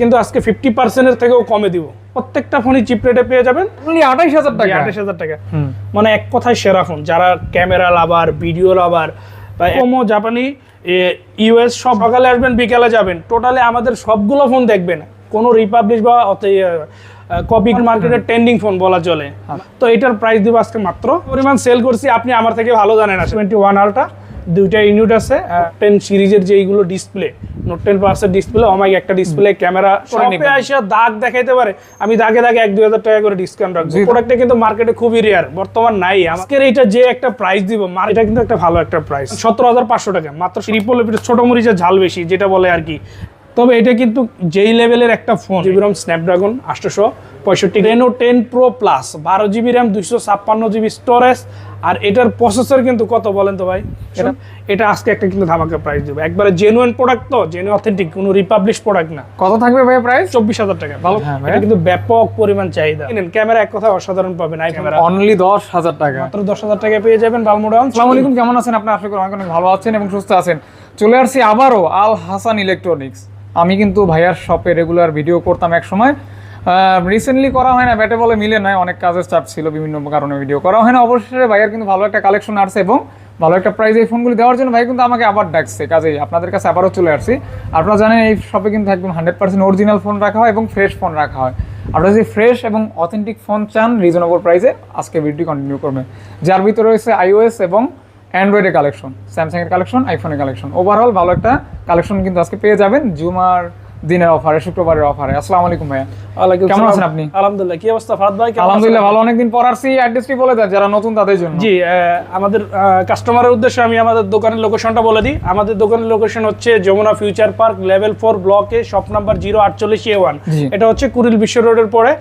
কিন্তু আজকে ফিফটি পার্সেন্টের থেকেও কমে দিব। প্রত্যেকটা ফোনই চিপ রেটে পেয়ে যাবেন। আঠাইশ হাজার টাকা। আঠাশ হাজার টাকা। মানে এক কথায় সেরা ফোন। যারা ক্যামেরা লাভার ভিডিও লাভার বা কোমো জাপানি ইউএস সব সকালে আসবেন বিকালে যাবেন। টোটালে আমাদের সবগুলো ফোন দেখবেন। কোনো রিপাবলিশ বা কপি মার্কেটের ট্রেন্ডিং ফোন বলা চলে। তো এটার প্রাইস দিব আজকে মাত্র। পরিমাণ সেল করছি আপনি আমার থেকে ভালো জানেন টোয়েন্টি ওয়ান আলটা দুইটা ইউনিট আছে টেন সিরিজের যে এইগুলো ডিসপ্লে নোট টেন প্লাসের ডিসপ্লে অমাইক একটা ডিসপ্লে ক্যামেরা শপে এসে দাগ দেখাইতে পারে। আমি দাগে দাগে এক দুই হাজার টাকা করে ডিসকাউন্ট রাখব। প্রোডাক্টটা কিন্তু মার্কেটে খুবই রেয়ার বর্তমান নাই। আজকের এইটা যে একটা প্রাইস দিব এটা কিন্তু একটা ভালো একটা প্রাইস সতেরো হাজার পাঁচশো টাকা মাত্র ট্রিপল ছোট মরিচের ঝাল বেশি যেটা বলে আর কি। তবে এটা কিন্তু যেই লেভেলের একটা ফোন জিবি স্ন্যাপড্রাগন আটশোশো পঁয়ষট্টি রেনো টেন প্রো প্লাস বারো জিবি র্যাম দুইশো ছাপ্পান্ন জিবি স্টোরেজ আর এটার প্রসেসর কিন্তু কত বলেন তো ভাই? এটা? আজকে একটা কিন্তু ধামাকা প্রাইস দেবে। একবারে জেনুইন প্রোডাক্ট তো জেনুইন অথেন্টিক কোনো রিপাবলিশ প্রোডাক্ট না। কত থাকবে ভাই প্রাইস চব্বিশ হাজার টাকা ভালো? হ্যাঁ এটা কিন্তু ব্যাপক পরিমাণ চাহিদা। ক্যামেরা এক কথা অসাধারণ পাবেন আই ক্যামেরা। অনলি দশ হাজার টাকা। মাত্র দশ হাজার টাকা পেয়ে যাবেন বালমোডাউন আসসালামু আলাইকুম কেমন আছেন আপনি? আশা করি অনেক অনেক ভালো আছেন এবং সুস্থ আছেন। চলে আসছি আবারও আল হাসান ইলেকট্রনিক্স। আমি কিন্তু ভাইয়ার শপে রেগুলার ভিডিও করতাম এক সময়। রিসেন্টলি করা হয় না ব্যাটে বলে মিলে নয়, অনেক কাজের চাপ ছিল, বিভিন্ন কারণে ভিডিও করা হয় না। অবশেষে ভাইয়ার কিন্তু ভালো একটা কালেকশন আসছে এবং ভালো একটা প্রাইজ এই ফোনগুলি দেওয়ার জন্য ভাই কিন্তু আমাকে আবার ডাকছে। কাজেই আপনাদের কাছে আবারও চলে আসছি। আপনারা জানেন এই শপে কিন্তু একদম হান্ড্রেড পার্সেন্ট অরিজিনাল ফোন রাখা হয় এবং ফ্রেশ ফোন রাখা হয়। আপনারা যদি ফ্রেশ এবং অথেন্টিক ফোন চান রিজনেবল প্রাইসে আজকে ভিডিওটি কন্টিনিউ করবে। যার ভিতরে রয়েছে আইওএস এবং অ্যান্ড্রয়েডের কালেকশন স্যামসাংয়ের কালেকশন আইফোনের কালেকশন ওভারঅল ভালো একটা কালেকশন কিন্তু আজকে পেয়ে যাবেন। জুমার দিনের অফারে শুক্রবারের অফারে। আসসালামু আলাইকুম ভাইয়া। ওয়ালাইকুম কেমন আছেন আপনি? আলহামদুলিল্লাহ কি অবস্থা? ফারাদ ভাই আলহামদুলিল্লাহ ভালো। অনেকদিন পর আসছি অ্যাড্রেসটি বলে দেন যারা নতুন তাদের জন্য। জি আমাদের কাস্টমারের উদ্দেশ্যে আমি আমাদের দোকানের লোকেশনটা বলে দিই। আমাদের দোকানের লোকেশন হচ্ছে Jamuna future park level four ব্লকে শপ নাম্বার জিরো আটচল্লিশ এ ওয়ান এটা হচ্ছে কুরিল বিশ্ব রোডের পরে।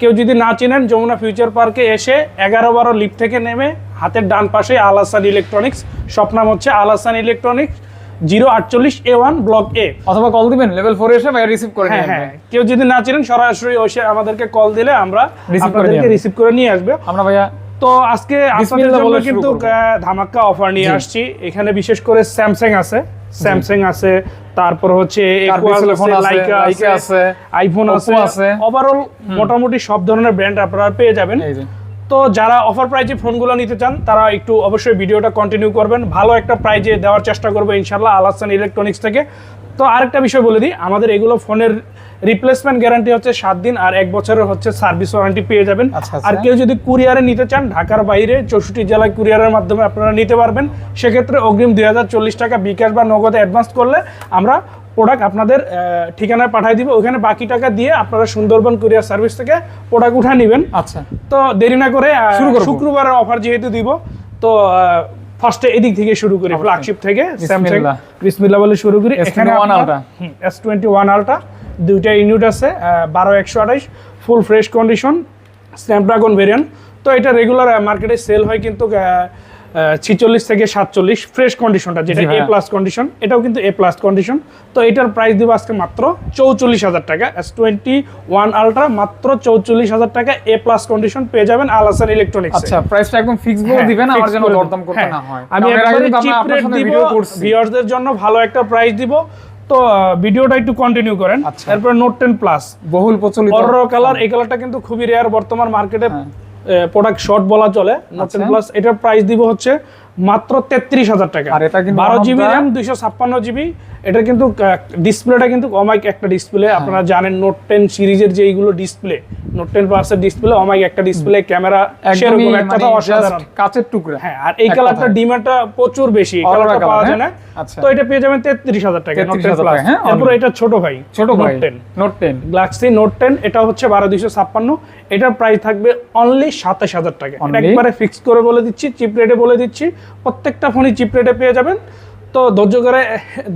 কেউ যদি না চেনেন যমুনা ফিউচার পার্কে এসে এগারো বারো লিফট থেকে নেমে হাতের ডান পাশে আলাসান ইলেকট্রনিক্স শপ নাম হচ্ছে আলাসান ইলেকট্রনিক্স জিরো আটচল্লিশ এ ওয়ান ব্লক এ। অথবা কল দিবেন লেভেল ফোরে এসে ভাইয়া রিসিভ করে হ্যাঁ হ্যাঁ। কেউ যদি না চিনেন সরাসরি এসে আমাদেরকে কল দিলে আমরা আপনাদেরকে রিসিভ করে নিয়ে আসবে। আমরা ভাইয়া তো আজকে আপনাদের জন্য কিন্তু করব। আহ, ধামাকা অফার নিয়ে আসছি। এখানে বিশেষ করে স্যামসাং আছে। স্যামসাং আছে তারপর হচ্ছে লাইকা আছে, আইফোন আছে। ওভারঅল মোটামুটি সব ধরনের ব্র্যান্ড আপনারা পেয়ে যাবেন। তো যারা অফার প্রাইজে ফোনগুলো নিতে চান তারা একটু অবশ্যই ভিডিওটা কন্টিনিউ করবেন। ভালো একটা প্রাইজে দেওয়ার চেষ্টা করব ইনশাল্লাহ আলাসান ইলেকট্রনিক্স থেকে। তো আরেকটা বিষয় বলে দিই আমাদের এগুলো ফোনের রিপ্লেসমেন্ট গ্যারান্টি হচ্ছে সাত দিন আর এক বছরের হচ্ছে সার্ভিস ওয়ারেন্টি পেয়ে যাবেন। আচ্ছা, আচ্ছা। আর কেউ যদি কুরিয়ারে নিতে চান ঢাকার বাইরে চৌষট্টি জেলায় কুরিয়ারের মাধ্যমে আপনারা নিতে পারবেন। সেক্ষেত্রে অগ্রিম দুই হাজার চল্লিশ টাকা বিকাশ বা নগদে অ্যাডভান্স করলে আমরা প্রোডাক্ট আপনাদের ঠিকানায় পাঠিয়ে দিব। ওখানে বাকি টাকা দিয়ে আপনারা সুন্দরবন কুরিয়ার সার্ভিস থেকে প্রোডাক্ট উঠে নেবেন। আচ্ছা। তো দেরি না করে শুক্রবারের অফার যেহেতু দিব তো ফার্স্টে এদিক থেকে শুরু করি ফ্ল্যাগশিপ থেকে স্যামসাং। বিসমিল্লাহ। বলে শুরু করি। S21 Ultra। S twenty one আলটা দুইটা ইউনিট আছে বারো একশো আঠাইশ full fresh condition Snapdragon variant তো এটা রেগুলার মার্কেটে সেল হয় কিন্তু ছিচল্লিশ থেকে সাতচল্লিশ ফ্রেশ কন্ডিশনটা যেটা এ প্লাস কন্ডিশন এটাও কিন্তু এ প্লাস কন্ডিশন তো এটার প্রাইস দিব আজকে মাত্র চৌচল্লিশ হাজার টাকা। এস টোয়েন্টি ওয়ান আলট্রা মাত্র চৌচল্লিশ হাজার টাকা এ প্লাস কন্ডিশন পেয়ে যাবেন আলাসান ইলেকট্রনিক্স আচ্ছা প্রাইসটা একদম ফিক্স বলে দিবেন আমার যেন দরদাম করতে না হয় হ্যাঁ, আমি একবারে চিপ রেট দিব ভিউয়ারদের জন্য ভালো একটা প্রাইস দিব। তো ভিডিওটা একটু কন্টিনিউ করেন। এরপর নোট টেন প্লাস বহুল প্রচলিত। কালার এই কালারটা কিন্তু খুবই রেয়ার বর্তমান মার্কেটে হ্যাঁ। প্রোডাক্ট শর্ট বলা চলে নোট টেন আচ্ছা। প্লাস এটার প্রাইস দিব হচ্ছে মাত্র তেত্রিশ হাজার টাকা আর এটা কিন্তু বারো জিবি র্যাম দুইশো ছাপ্পান্ন জিবি এটা কিন্তু ডিসপ্লেটা কিন্তু অমাইক একটা ডিসপ্লে হ্যাঁ। আপনারা জানেন নোট টেন সিরিজের যে এইগুলো ডিসপ্লে নোট টেন প্লাসের ডিসপ্লে অমাইক একটা ডিসপ্লে ক্যামেরা সেরকম এক মানে কথা অসাধারণ কাচের টুকরা। হ্যাঁ আর এই কালারটা ডিমান্ডটা প্রচুর বেশি। এই কালারটা পাওয়া হ্যাঁ? যায় না। আচ্ছা। তো এটা পেয়ে যাবেন তেত্রিশ হাজার টাকা নোট 33,000 টেন প্লাস হ্যাঁ, তারপর এটা ছোট ভাই ছোট ভাই ten note ten Galaxy note ten এটা হচ্ছে বারো দুইশো ছাপ্পান্ন। এটার প্রাইস থাকবে অনলি সাতাশ হাজার টাকা এটা একবারে ফিক্স করে বলে দিচ্ছি চিপ রেটে বলে দিচ্ছি। প্রত্যেকটা ফোনই চিপ রেটে পেয়ে যাবেন। তো ধৈর্য করে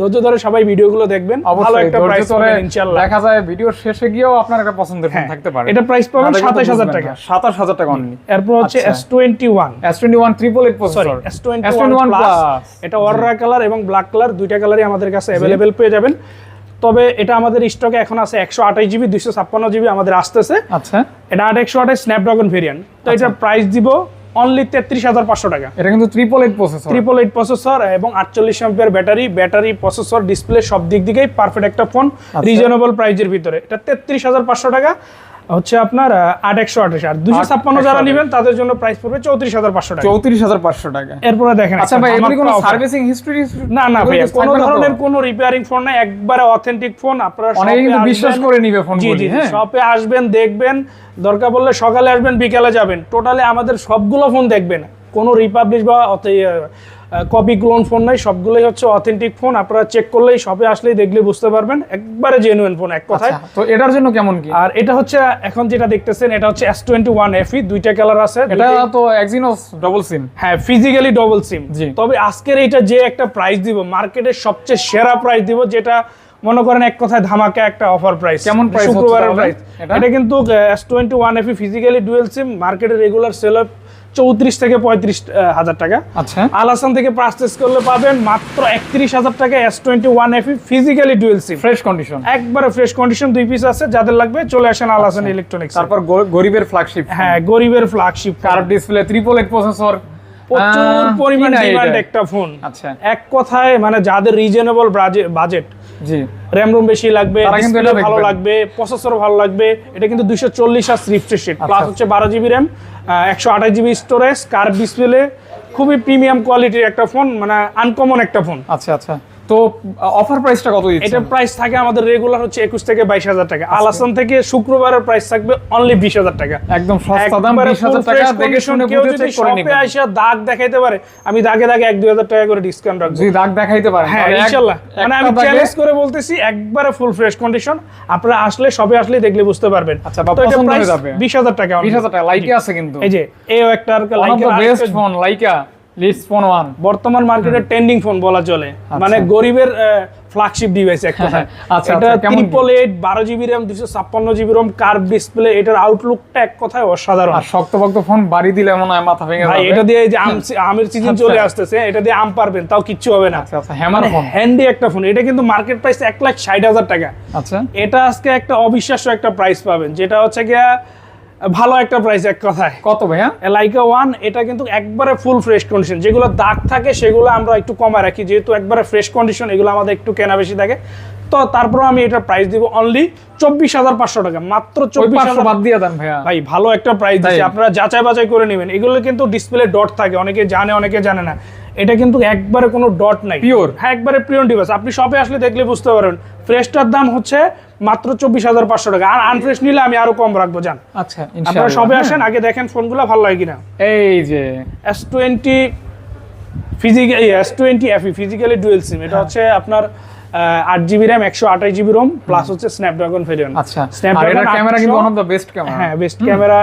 ধৈর্য ধরে সবাই ভিডিওগুলো দেখবেন। ভালো একটা প্রাইস পাবেন ইনশাআল্লাহ দেখা যায় ভিডিওর শেষে গিয়েও আপনার একটা পছন্দের ফোন হ্যাঁ, থাকতে পারে। এটা প্রাইস পাবেন সাতাশ হাজার টাকা। সাতাশ হাজার টাকা অনলি এরপর হচ্ছে আচ্ছা। S twenty one S twenty one triple eight processor S twenty one plus এটা অররা কালার এবং ব্ল্যাক কালার দুইটা কালারই আমাদের কাছে অ্যাভেলেবেল পেয়ে যাবেন। তবে এটা আমাদের স্টকে এখন আছে একশো আঠাশ জিবি দুইশো ছাপ্পান্ন জিবি আমাদের আসতেছে। আচ্ছা। এটা আট একশো আঠাশ স্ন্যাপড্রাগন ভেরিয়েন্ট তো এটার প্রাইস দিব অনলি তেত্রিশ হাজার পাঁচশো টাকা। এটা কিন্তু triple eight processor triple eight processor এবং আটচল্লিশ ampere battery battery processor display সব দিক দিকেই পারফেক্ট একটা ফোন রিজনেবল প্রাইজের ভিতরে। এটা তেত্রিশ হাজার পাঁচশো টাকা। হচ্ছে আপনার আট একশো আঠাশ। আর দুশো ছাপ্পান্ন যারা নেবেন তাদের জন্য প্রাইস পড়বে চৌত্রিশ হাজার পাঁচশো টাকা। চৌত্রিশ হাজার পাঁচশো টাকা। এরপরে দেখেন আচ্ছা ভাই এগুলি কোনো সার্ভিসিং হিস্ট্রি না না ভাইয়া কোনো ধরনের কোনো রিপেয়ারিং ফোন নাই একবারে অথেন্টিক ফোন আপনারা অনেকে কিন্তু বিশ্বাস করে নিবে জি জি হ্যাঁ। শপে আসবেন দেখবেন দরকার পড়লে সকালে আসবেন বিকালে যাবেন। টোটালি আমাদের সবগুলো ফোন দেখবেন। কোনো রিপাবলিশ বা কপি ক্লোন ফোন নাই সবগুলোই হচ্ছে অথেন্টিক ফোন আপনারা চেক করলেই শপে আসলেই দেখলে বুঝতে পারবেন একবারে জেনুইন ফোন এক কথায়। আচ্ছা, তো এটার জন্য কেমন কি? আর এটা হচ্ছে এখন যেটা দেখতেছেন এটা হচ্ছে এস টোয়েন্টি ওয়ান এফি দুইটা কালার আছে এটা তো এক্সিনোস ডবল সিম হ্যাঁ ফিজিক্যালি ডবল সিম তবে আজকের এইটা যে একটা প্রাইস দিব মার্কেটের সবচেয়ে সেরা প্রাইস দিব যেটা মনে করেন এক কথায় ধামাকা একটা অফার প্রাইস কেমন হচ্ছে শুক্রবারের প্রাইস এটা? এটা কিন্তু S twenty one FE physically dual SIM মার্কেটে রেগুলার সেল চৌত্রিশ থেকে পঁয়ত্রিশ হাজার টাকা। আচ্ছা। আলাসান থেকে পারচেস করলে পাবেন মাত্র একত্রিশ হাজার টাকা S twenty one FE physically dual SIM fresh condition একবারে ফ্রেশ কন্ডিশন দুই পিস আছে যাদের লাগবে চলে আসেন আলাসান ইলেকট্রনিক্স তারপর গরিবের ফ্ল্যাগশিপ হ্যাঁ গরিবের flagship curve display triple eight processor প্রচুর পরিমাণ ডিমান্ড একটা ফোন আচ্ছা। এক কথায় মানে যাদের রিজনেবল বাজেট জি। র্যাম রোম বেশি লাগবে ভালো লাগবে প্রসেসর ভালো লাগবে। এটা কিন্তু দুইশো চল্লিশ আর রিফ্রেশ রেট প্লাস হচ্ছে বারো জিবি র্যাম একশো আঠাশ জিবি স্টোরেজ কার ডিসপ্লে খুবই প্রিমিয়াম কোয়ালিটির একটা ফোন মানে আনকমন একটা ফোন আচ্ছা আচ্ছা। তো অফার প্রাইসটা কত এটার প্রাইস থাকে আমাদের রেগুলার হচ্ছে একুশ থেকে বাইশ হাজার টাকা। আচ্ছা। আলাসান থেকে শুক্রবারের প্রাইস থাকবে অনলি বিশ হাজার টাকা। একদম সস্তা দাম বিশ হাজার টাকা দেখে শুনে কেউ যদি শপে দাগ দেখাইতে পারে আমি দাগে দাগে এক দুই হাজার টাকা করে ডিসকাউন্ট রাখব। যদি দাগ দেখাইতে পারেন। হ্যাঁ ইনশাল্লাহ। মানে আমি চ্যালেঞ্জ করে বলতেছি একবারে ফুল ফ্রেশ কন্ডিশন আপনারা আসলে সবে আসলে দেখলে বুঝতে পারবেন। আচ্ছা, পছন্দ হয়ে যাবে। বিশ হাজার টাকা বিশ হাজার টাকা লাইকে আছে কিন্তু। এই যে একটা লাইকের বেস্ট ফোন লাইকা। ওয়ান বর্তমান মার্কেটে ট্রেন্ডিং ফোন বলা চলে। মানে গরিবের ফ্ল্যাগশিপ ডিভাইস এক কথায়। আচ্ছা, এটা আচ্ছা? ট্রিপল এইট বারো জিবি র্যাম দুশো ছাপ্পান্ন জিবি রোম কার্ভ ডিসপ্লে এটার আউটলুকটা এক কথায় অসাধারণ। আর ফোন বাড়ি দিলে মনে হয় মাথা ভেঙে ভাই এটা দিয়ে যে আম আমের সিজন চলে আসতেছে এটা দিয়ে আম পারবেন তাও কিচ্ছু হবে না। আচ্ছা আচ্ছা হ্যামার ফোন হ্যান্ডি একটা ফোন এটা কিন্তু মার্কেট প্রাইস এক লাখ ষাট হাজার টাকা। আচ্ছা। এটা আজকে একটা অবিশ্বাস্য একটা প্রাইস পাবেন যেটা হচ্ছে গিয়া ভালো একটা প্রাইস এক কথায়। কত ভাইয়া? লাইকা ওয়ান এটা কিন্তু একবারে ফুল ফ্রেশ কন্ডিশন যেগুলো দাগ থাকে সেগুলো আমরা একটু কমায় রাখি। যেহেতু একবারে ফ্রেশ কন্ডিশন এগুলো আমাদের একটু কেনা বেশি থাকে। তো তারপর আমি এটা প্রাইস দিব অনলি চব্বিশ হাজার পাঁচশো টাকা। মাত্র চব্বিশ হাজার বাদ দিয়ে দেন ভাইয়া। ভাই ভালো একটা প্রাইস দিচ্ছে? আপনারা যাচাই বাছাই করে নেবেন। এগুলো কিন্তু ডিসপ্লে ডট থাকে। অনেকে জানে অনেকে জানে না। এটা কিন্তু একবারে কোনো ডট নাই। Pure? হ্যাঁ একবারে পিওর ডিভাইস আপনি শপে আসলে দেখলে বুঝতে পারবেন। ফ্রেশটার দাম হচ্ছে মাত্র চব্বিশ হাজার পাঁচশো টাকা। আর আনফ্রেশ নিলে আমি আরও কম রাখব জান। আচ্ছা আপনারা শপে আসেন আগে দেখেন ফোনগুলো ভালো লাগে কিনা। এই যে। S twenty physical S twenty FE physically dual SIM এটা হচ্ছে আপনার আট জিবি র্যাম একশো আঠাশ জিবি রোম প্লাস হচ্ছে স্ন্যাপড্রাগন ভেরিয়েন্ট আচ্ছা। এটার ক্যামেরা কিন্তু 800 one of the best camera হ্যাঁ বেস্ট ক্যামেরা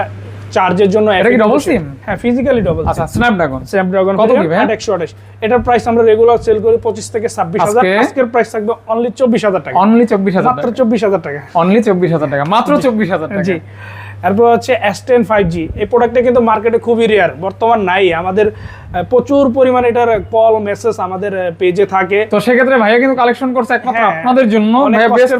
চার্জের জন্য এটা কি double সিম হ্যাঁ ফিজিক্যালি ডবল আচ্ছা স্ন্যাপড্রাগন স্ন্যাপড্রাগন কত কি ভাই? আট একশো আঠাশ। এটার প্রাইস আমরা রেগুলার সেল করি পঁচিশ থেকে ছাব্বিশ হাজার। আজকে? আজকের প্রাইস থাকবে অনলি চব্বিশ হাজার টাকা। অনলি চব্বিশ হাজার মাত্র টাকা। চব্বিশ হাজার টাকা। অনলি চব্বিশ হাজার টাকা মাত্র চব্বিশ হাজার টাকা। জি এরপর হচ্ছে এস টেন ফাইভ জি এই প্রোডাক্টটা কিন্তু মার্কেটে খুবই রেয়ার বর্তমান নাই। আমাদের প্রচুর পরিমাণে এটার কল মেসেজ আমাদের পেজে থাকে। তো সেক্ষেত্রে ভাইয়া কিন্তু কালেকশন করছে একমাত্র হ্যাঁ। আপনাদের জন্য।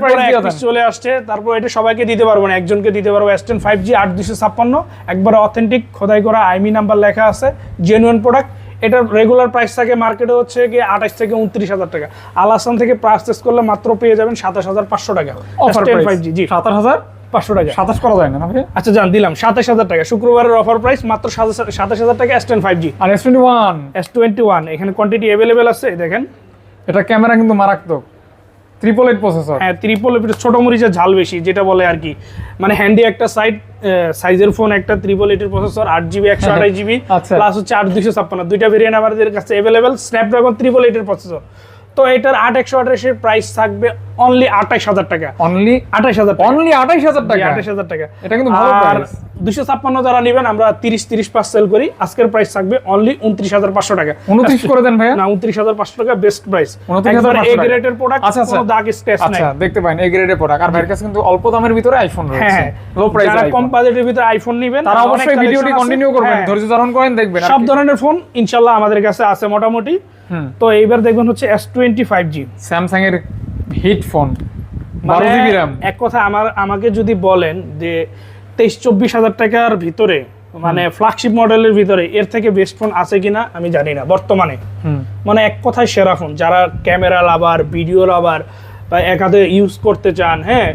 প্রাইস চলে আসছে। তারপর এটা সবাইকে দিতে পারব না একজনকে দিতে পারব। এস টেন ফাইভ জি আট দুশো ছাপ্পান্ন। একবারে অথেন্টিক খোদাই করা আইমি নাম্বার লেখা আছে জেনুইন প্রোডাক্ট এটার রেগুলার প্রাইস থাকে মার্কেটে হচ্ছে গিয়ে আঠাশ থেকে উনত্রিশ হাজার টাকা। আলাসান থেকে পারচেস করলে মাত্র পেয়ে যাবেন সাতাশ হাজার পাঁচশো টাকা। অফার ফাইভ জি জি। সাতাশ হাজার? পাঁচশো টাকা। সাতাশ করা যায় না আচ্ছা জান দিলাম। সাতাশ হাজার টাকা। শুক্রবারের অফার প্রাইস মাত্র সাতাশ হাজার টাকা এস টেন ফাইভ জি আর S twenty one S twenty one এখানে কোয়ান্টিটি অ্যাভেলেবেল আছে দেখেন। এটা ক্যামেরা কিন্তু মারাত্মক। ট্রিপল এইট প্রসেসর হ্যাঁ ত্রিপল ছোট মরিচের ঝাল বেশি যেটা বলে আর কি। মানে হ্যান্ডি একটা সাইড সাইজের ফোন একটা ত্রিপল এইটের প্রসেসর আট জিবি একশো আঠাশ জিবি আচ্ছা। প্লাস হচ্ছে আট দুশো ছাপ্পান্ন। দুইটা ভেরিয়েন্ট আমাদের কাছে অ্যাভেলেবেল স্ন্যাপড্রাগন ত্রিপল এইটের প্রসেসর তো এটার আট একশো আঠাশের প্রাইস থাকবে অনলি আঠাশ হাজার টাকা। অনলি আঠাশ হাজার অনলি আঠাইশ হাজার টাকা? আঠাশ হাজার টাকা। এটা কিন্তু ভালো আর দুশো ছাপ্পান্ন যারা নেবেন আমরা তিরিশ তিরিশ পাঁচ সেল করি। আজকের প্রাইস থাকবে অনলি উনত্রিশ হাজার পাঁচশো টাকা। উনত্রিশ করে দেন ভাইয়া। না উনত্রিশ হাজার পাঁচশো টাকা বেস্ট প্রাইস 29,500 এ। গ্রেডের প্রোডাক্ট আচ্ছা, আচ্ছা। দাগ নাই আচ্ছা দেখতে পারেন এই গ্রেডের প্রোডাক্ট আর ভাইয়ের কাছে কিন্তু অল্প দামের ভিতরে আইফোন হ্যাঁ রয়েছে। হ্যাঁ। লো প্রাইস যারা কম বাজেটের ভিতরে আইফোন নেবেন তারা অবশ্যই ভিডিওটি কন্টিনিউ করবেন। হ্যাঁ, ধৈর্য ধারণ করেন দেখবেন সব ধরনের ফোন ইনশাল্লাহ আমাদের কাছে আছে মোটামুটি। তো এইবার দেখবেন হচ্ছে S twenty five G Samsung এর হিট ফোন বারো জিবি র্যাম এক কথা আমার আমাকে যদি বলেন যে তেইশ চব্বিশ হাজার টাকার ভিতরে মানে ফ্ল্যাগশিপ মডেলের ভিতরে এর থেকে বেস্ট ফোন আছে কিনা আমি জানি না বর্তমানে। মানে এক কথায় সেরা ফোন যারা ক্যামেরা লাভার ভিডিও লাভার বা একাধে ইউজ করতে চান হ্যাঁ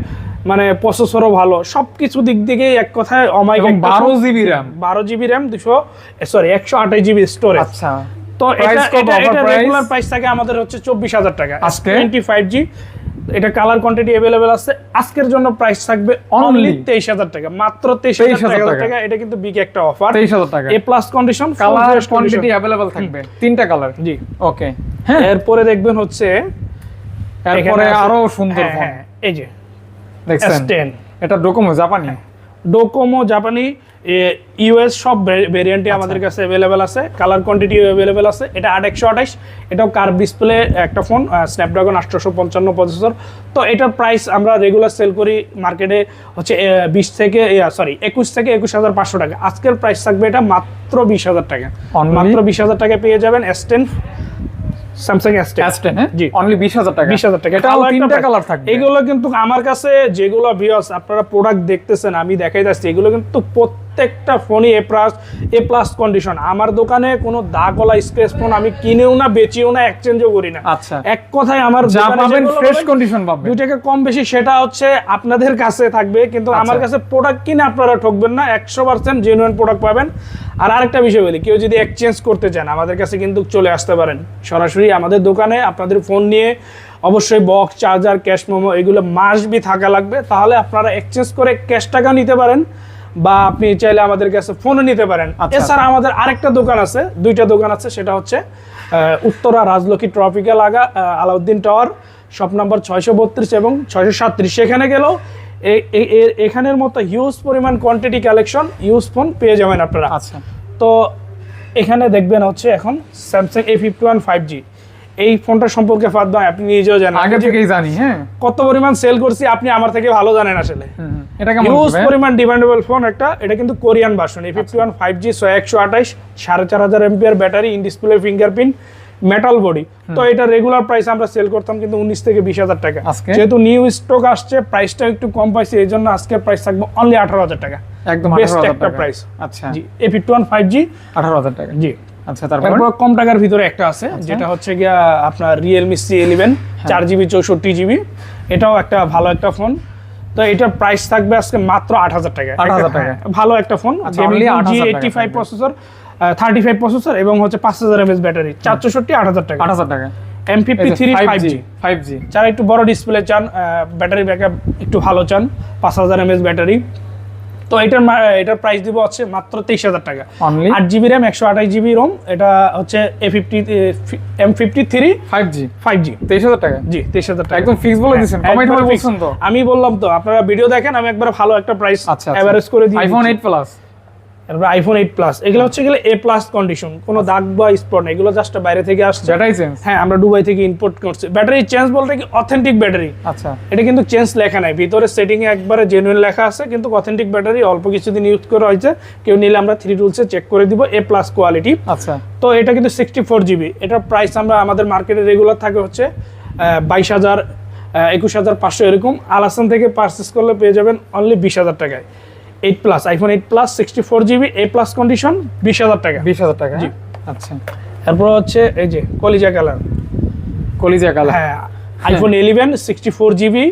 মানে প্রসেসরও ভালো সব কিছু দিক থেকেই এক কথায় অমাইক এবং বারো জিবি র্যাম বারো জিবি র্যাম দুশো সরি একশো আঠাশ জিবি স্টোরেজ আচ্ছা। তো এটা? রেগুলার প্রাইস থাকে আমাদের হচ্ছে চব্বিশ হাজার টাকা। আজকে? টোয়েন্টি ফাইভ জি এটা কালার কোয়ান্টিটি অ্যাভেলেবেল আছে। আজকের জন্য প্রাইস থাকবে অনলি তেইশ হাজার টাকা। মাত্র তেইশ 23,000 হাজার টাকা। এটা কিন্তু বিগ একটা অফার তেইশ হাজার টাকা। A plus condition colour quantity available থাকবে। তিনটা কালার জি। ওকে হ্যাঁ। এরপরে দেখবেন হচ্ছে এরপরে আরও সুন্দর হ্যাঁ, ফোন হ্যাঁ, এই যে দেখছেন? এটা ডোকোমো জাপানি? ডোকোমো জাপানি। ইউএস সব ভেরিয়েন্টে আচ্ছা। আমাদের কাছে অ্যাভেলেবেল আছে কালার কোয়ান্টিটি অ্যাভেলেবেল আছে। এটা আট একশো আঠাশ এটাও কার্ভ ডিসপ্লে একটা ফোন স্ন্যাপড্রাগন আটশোশো পঞ্চান্ন প্রসেসর তো এটার প্রাইস আমরা রেগুলার সেল করি মার্কেটে হচ্ছে বিশ থেকে সরি একুশ থেকে একুশ হাজার পাঁচশো টাকা। আজকের প্রাইস থাকবে এটা মাত্র বিশ হাজার টাকা? মাত্র বিশ হাজার টাকা পেয়ে যাবেন S ten Samsung S ten S10 হ্যাঁ? জি। অনলি বিশ হাজার টাকা। বিশ হাজার টাকা। একটা তিনটা কালার থাকবে। এগুলো কিন্তু আমার কাছে যেগুলো ভিউয়ার্স আপনারা প্রোডাক্ট দেখতেছেন আমি দেখাই যাচ্ছি এগুলো কিন্তু প্রত্যেকটা ফোনই A plus A plus condition আমার দোকানে কোনো দাগওয়ালা স্ক্র্যাচ ফোন আমি কিনেও না বেচিও না এক্সচেঞ্জও করি না। আচ্ছা। এক কথায় আমার যা পাবেন ফ্রেশ কন্ডিশন পাবেন। দুই টাকা কম বেশি সেটা হচ্ছে আপনাদের কাছে থাকবে কিন্তু আমার আচ্ছা। কাছে প্রোডাক্ট কিনে আপনারা ঠকবেন না একশো পার্সেন্ট জেনুইন প্রোডাক্ট পাবেন। আর আরেকটা বিষয় বলি কেউ যদি এক্সচেঞ্জ করতে চান আমাদের কাছে কিন্তু চলে আসতে পারেন। সরাসরি আমাদের দোকানে আপনাদের ফোন নিয়ে অবশ্যই বক্স চার্জার ক্যাশ মোমো এগুলো মাসবি থাকা লাগবে। তাহলে আপনারা এক্সচেঞ্জ করে ক্যাশ টাকা নিতে পারেন। বা আপনি চাইলে আমাদের কাছে ফোনও নিতে পারেন। আচ্ছা। এছাড়া আমাদের আরেকটা দোকান আছে দুইটা দোকান আছে সেটা হচ্ছে Uttara Rajlakshmi tropical Agha Alauddin tower shop number ছয়শো বত্রিশ এবং ছয়শো সাতত্রিশ। সেখানে গেলেও এখানের মতো হিউজ পরিমাণ কোয়ান্টিটি কালেকশন ইউজ ফোন পেয়ে যাবেন আপনারা। আচ্ছা। তো এখানে দেখবেন হচ্ছে এখন Samsung A fifty one five G এই ফোনটা সম্পর্কে ফাদ ভাই আপনি নিজেও জানেন। আগে থেকেই জানি হ্যাঁ। কত পরিমাণ সেল করছি আপনি আমার থেকে ভালো জানেন আসলে। এটা কেমন হবে? পরিমাণ ডিমান্ডেবল ফোন একটা এটা কিন্তু কোরিয়ান ভার্সন এই ফিফটি ওয়ান ফাইভ জি ছয় একশো আঠাইশ সাড়ে চার হাজার MPR battery in display fingerprint metal body তো এটা রেগুলার প্রাইস আমরা সেল করতাম কিন্তু উনিশ থেকে বিশ হাজার টাকা। যেহেতু নিউ স্টক আসছে প্রাইসটা একটু কম পাইছে এই জন্য আজকের প্রাইস থাকবে অনলি আঠারো হাজার টাকা। একদম বেস্ট আঠারো একটা প্রাইস আচ্ছা। জি A fifty one five G আঠারো হাজার টাকা। জি। আচ্ছা তারপর? তারপর কম টাকার ভিতরে একটা আছে যেটা হচ্ছে গিয়া আপনার রিয়েলমি সি ইলেভেন চার জিবি চৌষট্টি জিবি এটাও একটা ভালো একটা ফোন তো এটার প্রাইস থাকবে আজকে মাত্র আট হাজার টাকা। 8,000 টাকা। হ্যাঁ, ভালো একটা ফোন আচ্ছা, only 8,000 G eighty five. Processor thirty five processor এবং হচ্ছে পাঁচ হাজার এমএস ব্যাটারি চার চৌষট্টি আট হাজার টাকা। আট হাজার টাকা। M fifty three five G five G যারা একটু বড় ডিসপ্লে চান ব্যাটারি ব্যাকআপ একটু ভালো চান পাঁচ হাজার এমএস ব্যাটারি তো এটার এটার প্রাইস দিব হচ্ছে মাত্র তেইশ হাজার টাকা। আট জিবি র্যাম একশো আঠাশ জিবি রোম এটা হচ্ছে A fifty M fifty three five G five G তেইশ হাজার টাকা? জি তেইশ হাজার টাকা। একদম ফিক্স বলে দিচ্ছেন হ্যাঁ, কমেন্ট করে বলছেন তো। আমি বললাম তো আপনারা ভিডিও দেখেন আমি একবার ভালো একটা প্রাইস আচ্ছা এভারেজ করে দিই আইফোন এইট প্লাস তারপর আইফোন এইট প্লাস এগুলো হচ্ছে গেলে এ প্লাস কন্ডিশন কোনো দাগ বা স্পট এগুলো জাস্ট বাইরে থেকে আসছে। ব্যাটারি চেঞ্জ হ্যাঁ আমরা দুবাই থেকে ইম্পোর্ট করছি। ব্যাটারি চেঞ্জ বলতে কি অথেন্টিক ব্যাটারি আচ্ছা। এটা কিন্তু চেঞ্জ লেখা নাই। ভিতরে সেটিং এ একবারে জেনুইন লেখা আছে কিন্তু অথেন্টিক ব্যাটারি অল্প কিছুদিন ইউজ করা হয়েছে। কেউ নিলে আমরা থ্রি টুলসে চেক করে দিব এ প্লাস কোয়ালিটি আচ্ছা। তো এটা কিন্তু সিক্সটি ফোর জিবি এটার প্রাইস আমরা আমাদের মার্কেটে রেগুলার থাকে হচ্ছে বাইশ হাজার একুশ হাজার পাঁচশো এরকম। আলাসান থেকে পারচেস করলে পেয়ে যাবেন অনলি বিশ হাজার টাকায়। Eight plus iPhone eight plus sixty four GB A plus condition বিশ হাজার টাকা। বিশ হাজার টাকা জি। আচ্ছা। তারপর হচ্ছে এই যে কলিজা কালার। কলিজা কালার। হ্যাঁ iPhone eleven sixty four GB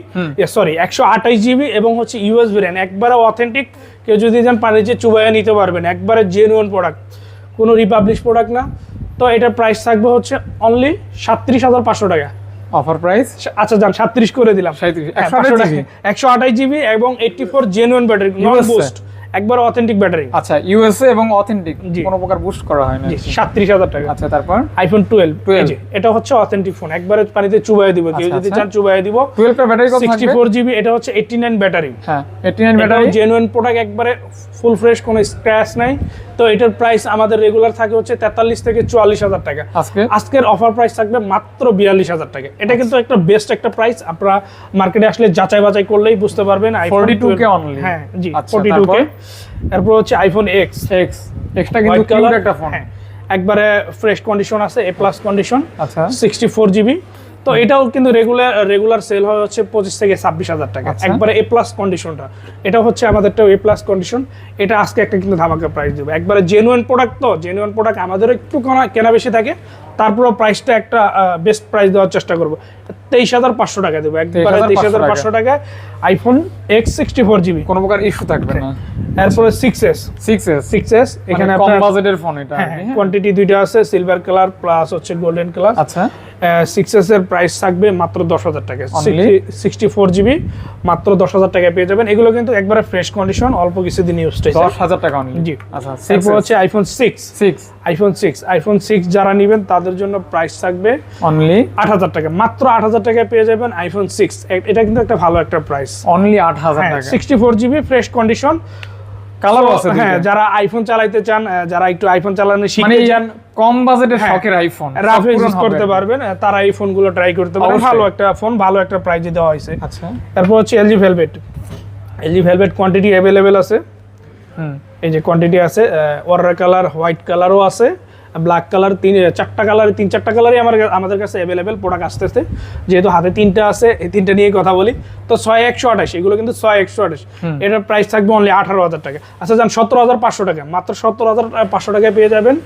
sorry একশো আঠাশ জিবি এবং হচ্ছে ইউএস ভেরিয়েন্ট একবারে অথেন্টিক কেউ যদি যান পারে যে চুবাইয়া নিতে পারবেন একবারে জেনুইন প্রোডাক্ট কোনো রিপাবলিশ প্রোডাক্ট না। তো এটার প্রাইস থাকবে হচ্ছে অনলি সাতত্রিশ হাজার পাঁচশো টাকা। Offer price? আচ্ছা যান সাতত্রিশ করে দিলাম। 37, হ্যাঁ, 128 জিবি। একশো আঠাশ জিবি এবং eighty four genuine battery non boost একবার অথেন্টিক ব্যাটারি আচ্ছা ইউএসএ এবং অথেন্টিক কোনো প্রকার বুস্ট করা হয় না সাতত্রিশ হাজার টাকা। আচ্ছা তারপর? আইফোন টুয়েলভ 12 এটা হচ্ছে অথেন্টিক ফোন একবারে পানিতে চুবাই দিব কেউ আচ্ছা, যদি আচ্ছা। চান চুবাই দিব। টুয়েলভটা ব্যাটারি কত থাকবে? ফোর জিবি এটা হচ্ছে এইটটি নাইন ব্যাটারি হ্যাঁ eighty nine battery battery genuine product একবারে ফুল ফ্রেশ কোনো স্ক্র্যাচ নাই। তো এটার প্রাইস আমাদের রেগুলার থাকে হচ্ছে তেতাল্লিশ থেকে চুয়াল্লিশ হাজার টাকা। আজকে? আজকের অফার প্রাইস থাকবে মাত্র বিয়াল্লিশ হাজার টাকা। এটা কিন্তু একটা বেস্ট একটা প্রাইস আপনারা মার্কেটে আসলে যাচাই বাছাই করলেই বুঝতে পারবেন আইফোন 42K only। হ্যাঁ জি আচ্ছা, ফোর্টি টু কে তারপর? এরপর হচ্ছে আইফোন এক্স এক্স এক্সটা কিন্তু কিউট একটা ফোন হ্যাঁ। একবারে ফ্রেশ কন্ডিশন আছে এ প্লাস কন্ডিশন আচ্ছা। সিক্সটি ফোর জিবি তো এটাও কিন্তু রেগুলার রেগুলার সেল হয় হচ্ছে পঁচিশ থেকে ছাব্বিশ হাজার টাকা। আচ্ছা। একবারে এ প্লাস কন্ডিশনটা এটা হচ্ছে আমাদেরটাও এ প্লাস কন্ডিশন এটা আজকে একটা কিন্তু ধামাকা প্রাইস দেবো। একবারে জেনুইন প্রোডাক্ট তো জেনুইন প্রোডাক্ট আমাদের একটু কেনা- কেনা বেশি থাকে। তারপরও প্রাইসটা একটা বেস্ট প্রাইস দেওয়ার চেষ্টা করব। তেইশ হাজার পাঁচশো টাকা দেবো। একবারে তেইশ হাজার 23,500 পাঁচশো টাকায় iPhone X sixty four GB কোনো প্রকার ইস্যু থাকবে না। এরপরে six S six S six S এখানে কম বাজেটের ফোন এটা হ্যাঁ কি, হ্যাঁ? কোয়ান্টিটি দুইটা আছে সিলভার কালার প্লাস হচ্ছে গোল্ডেন কালার আচ্ছা। সিক্স এর প্রাইস থাকবে মাত্র দশ হাজার টাকা। সিক্সটি ফোর জিবি মাত্র দশ হাজার টাকায় পেয়ে যাবেন। এগুলো কিন্তু একবারে ফ্রেশ কন্ডিশন অল্প কিছুদিন ইউজ দশ হাজার টাকা জি। আচ্ছা এরপর হচ্ছে iPhone six six iPhone six iPhone six যারা নেবেন তাদের জন্য প্রাইস থাকবে অনলি আট হাজার টাকা। মাত্র আট হাজার টাকায় পেয়ে যাবেন আইফোন সিক্স এটা কিন্তু একটা ভালো একটা প্রাইস অনলি আট হাজার sixty four GB fresh condition কালারও আছে হ্যাঁ যারা আইফোন চালাইতে চান যারা একটু আইফোন চালানো মানে শিখতে চান কম বাজেটের হ্যাঁ। শখের আইফোন রাফ ইউজ করতে পারবেন তারা এই ফোনগুলো ট্রাই করতে পারেন। ভালো একটা ফোন ভালো একটা প্রাইজে দেওয়া হয়েছে। আচ্ছা। তারপর হচ্ছে LG Velvet LG Velvet quantity available আছে। হুম। এই যে কোয়ান্টিটি আছে ওয়াটার কালার হোয়াইট কালারও আছে। ব্ল্যাক কালার তিন চারটা কালার তিন চারটা কালারই আমার আমাদের কাছে অ্যাভেলেবেল প্রোডাক্ট আসতেছে। যেহেতু হাতে তিনটা আছে এই তিনটা নিয়ে কথা বলি। তো ছয় একশো আঠাশ এগুলো কিন্তু ছয় একশো আঠাশ। এটার প্রাইস থাকবে অনলি আঠারো হাজার টাকা। আচ্ছা যান সতেরো হাজার পাঁচশো টাকা। মাত্র সতেরো হাজার পাঁচশো টাকায় পেয়ে যাবেন।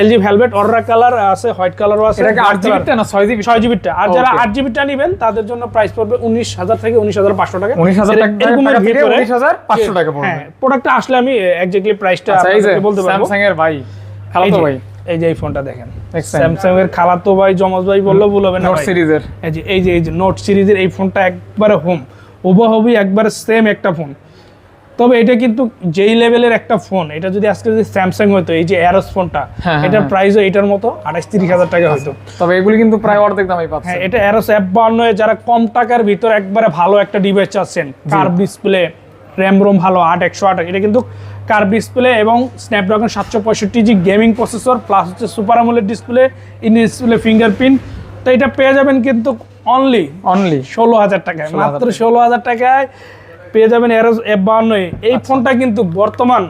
এলজি ভেলভেট কালার আছে হোয়াইট কালারও আছে এটা জিবিটা না জিবি ছয় জিবিটা আর যারা জিবিটা নেবেন তাদের জন্য প্রাইস পড়বে উনিশ হাজার থেকে উনিশ হাজার পাঁচশো টাকা। উনিশ হাজার টাকা এরকমের ভিতরে টাকা পড়বে। হ্যাঁ প্রোডাক্টটা আসলে আমি এক্স্যাক্টলি প্রাইসটা আচ্ছা বলতে পারব। স্যামসাং এর ভাই। খালাতো এই যে- ভাই। এই যে এই ফোনটা দেখেন। স্যামসাং এর খালাতো ভাই জমজ ভাই বললেও ভুল নোট সিরিজের এই যে এই যে এই যে নোট সিরিজের এই ফোনটা একবারে হোম একবারে সেম একটা ফোন তবে এটা কিন্তু যেই লেভেলের একটা ফোন এটা যদি আজকে যদি স্যামসাং হতো এই যে অ্যারোস ফোনটা হ্যাঁ, এটার হ্যাঁ। প্রাইসও এটার মতো আঠাশ তিরিশ হাজার টাকা হতো তবে এগুলি কিন্তু প্রায় অর্ধেক পাচ্ছে। হ্যাঁ এটা অ্যারোস অ্যাপ বান্নয়ে যারা কম টাকার ভিতরে একবারে ভালো একটা ডিভাইস চাচ্ছেন কার্ভ ডিসপ্লে র্যাম রোম ভালো আট একশো আট এটা কিন্তু কার্ভ ডিসপ্লে এবং স্ন্যাপড্রাগন সাতশো পঁয়ষট্টি জি গেমিং প্রসেসর প্লাস হচ্ছে super AMOLED display in display fingerprint তো এটা পেয়ে যাবেন কিন্তু অনলি অনলি ষোলো হাজার টাকায়। 16,000 মাত্র ষোলো হাজার টাকায় পেয়ে যাবেন অ্যারোস অ্যাপ বান্নয়ে এই আচ্ছা। ফোনটা কিন্তু বর্তমান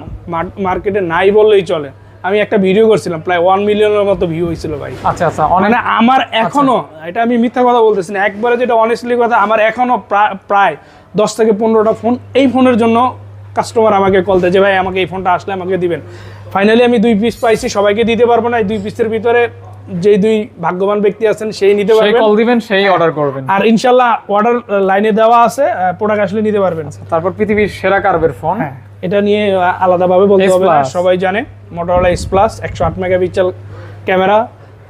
মার্কেটে নাই বললেই চলে। আমি একটা ভিডিও করছিলাম প্রায় ওয়ান মিলিয়নের মতো ভিউ হয়েছিল ভাই। আচ্ছা আচ্ছা মানে আমার এখনও এটা আমি মিথ্যা কথা বলতেছি না একবারে যেটা অনেস্টলি কথা আমার এখনও প্রা- প্রায় দশ থেকে পনেরোটা ফোন এই ফোনের জন্য কাস্টমার আমাকে কল দেয় যে ভাই আমাকে এই ফোনটা আসলে আমাকে দিবেন। ফাইনালি আমি দুই পিস পাইছি সবাইকে দিতে পারব না। এই দুই পিসের ভিতরে যেই দুই ভাগ্যবান ব্যক্তি আছেন সেই নিতে সেই পারবেন। কল দিবেন সেই অর্ডার করবেন। আর ইনশাল্লাহ অর্ডার লাইনে দেওয়া আছে প্রোডাক্ট আসলে নিতে পারবেন। তারপর পৃথিবীর সেরা কার্ভের ফোন হ্যাঁ এটা নিয়ে আলাদাভাবে বলতে হবে না সবাই জানে মোটরোলা এস প্লাস একশো আট মেগাপিক্সেল ক্যামেরা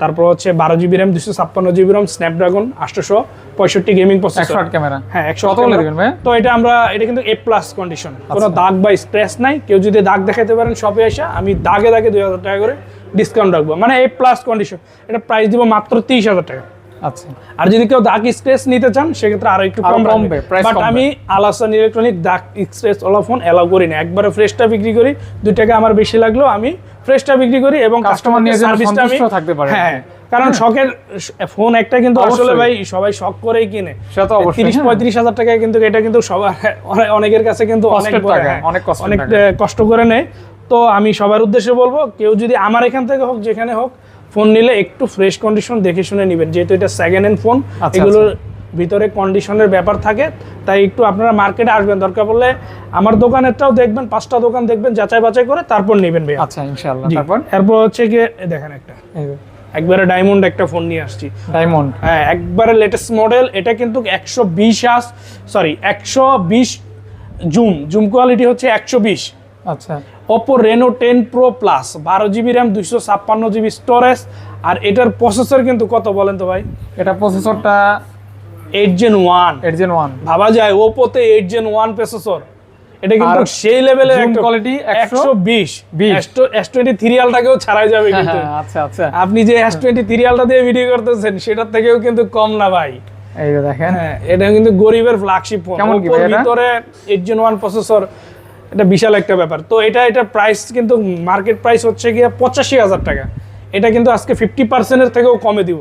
তারপর হচ্ছে বারো জিবি র্যাম দুশো ছাপ্পান্ন জিবি র্যাম স্ন্যাপড্রাগন আটশোশো পঁয়ষট্টি গেমিং প্রসেসর ক্যামেরা। হ্যাঁ একশো তো এটা আমরা এটা কিন্তু এ প্লাস কন্ডিশন কোনো আচ্ছা। দাগ বা স্ক্র্যাচ নাই। কেউ যদি দাগ দেখাতে পারেন শপে এসে আমি দাগে দাগে দুই হাজার টাকা করে ডিসকাউন্ট রাখব। মানে এ প্লাস কন্ডিশন এটা প্রাইস দিব মাত্র তিরিশ হাজার টাকা। আচ্ছা। আর যদি কেউ দাগ স্ক্রেচ নিতে চান সেক্ষেত্রে আরও একটু কম কমবে, বাট আমি আলাসান ইলেকট্রনিক দাগ স্ক্রেচ ওলা ফোন অ্যালাউ করি না। একবারে ফ্রেশটা বিক্রি করি দুই টাকা আমার বেশি লাগল আমি ফ্রেশটা বিক্রি করি এবং কাস্টমার নিয়ে সার্ভিসটা আমি থাকতে পারে। হ্যাঁ কারণ শখের ফোন একটা কিন্তু আসলে ভাই সবাই শখ করেই কিনে। সেটা তো অবশ্যই, তিরিশ হ্যাঁ। পঁয়ত্রিশ হাজার টাকায় কিন্তু এটা কিন্তু সবার অনেকের কাছে কিন্তু অনেক টাকা, হ্যাঁ, অনেক কষ্টের অনেক কষ্ট করে নেয়। তো আমি সবার উদ্দেশ্যে বলব কেউ যদি আমার এখান থেকে হোক যেখানে হোক ফোন নিলে একটু ফ্রেশ কন্ডিশন দেখে শুনে নেবেন। যেহেতু এটা সেকেন্ড হ্যান্ড ফোন আচ্ছা, এগুলোর ভিতরে কন্ডিশনের ব্যাপার থাকে তাই একটু আপনারা মার্কেটে আসবেন। দরকার পড়লে আমার দোকানেরটাও দেখবেন পাঁচটা দোকান দেখবেন যাচাই বাছাই করে তারপর নেবেন ভাই আচ্ছা ইনশাআল্লাহ। তারপর? এরপর হচ্ছে গিয়ে দেখেন একটা। একবারে ডায়মন্ড একটা ফোন নিয়ে আসছি। ডায়মন্ড হ্যাঁ একবারে লেটেস্ট মডেল এটা কিন্তু একশো বিশ আস সরি একশো বিশ জুম জুম কোয়ালিটি হচ্ছে একশো বিশ। আচ্ছা। Oppo Reno ten pro plus বারো জিবি র্যাম দুইশো ছাপ্পান্ন জিবি স্টোরেজ আর এটার প্রসেসর কিন্তু কত বলেন তো ভাই? এটা প্রসেসরটা eight gen one eight gen one ভাবা যায় ওপোতে এইট জেন ওয়ান প্রসেসর এটা কিন্তু সেই লেভেলের zoom একটা quality একশো বিশ। 20 এস টোয়েন্টি থ্রি আলটাকেও ছাড়াই যাবে কিন্তু। আচ্ছা আচ্ছা। আপনি যে আলটা দিয়ে ভিডিও করতেছেন সেটার থেকেও কিন্তু কম না ভাই। এই দেখেন। হ্যাঁ এটা কিন্তু গরিবের ফ্ল্যাগশিপ ফোন কেমন কি? ভিতরে জেন প্রসেসর এটা বিশাল একটা ব্যাপার। তো এটা এটা প্রাইস কিন্তু মার্কেট প্রাইস হচ্ছে গিয়ে পঁচাশি হাজার টাকা। এটা কিন্তু আজকে ফিফটি পার্সেন্টের থেকেও কমে দিব?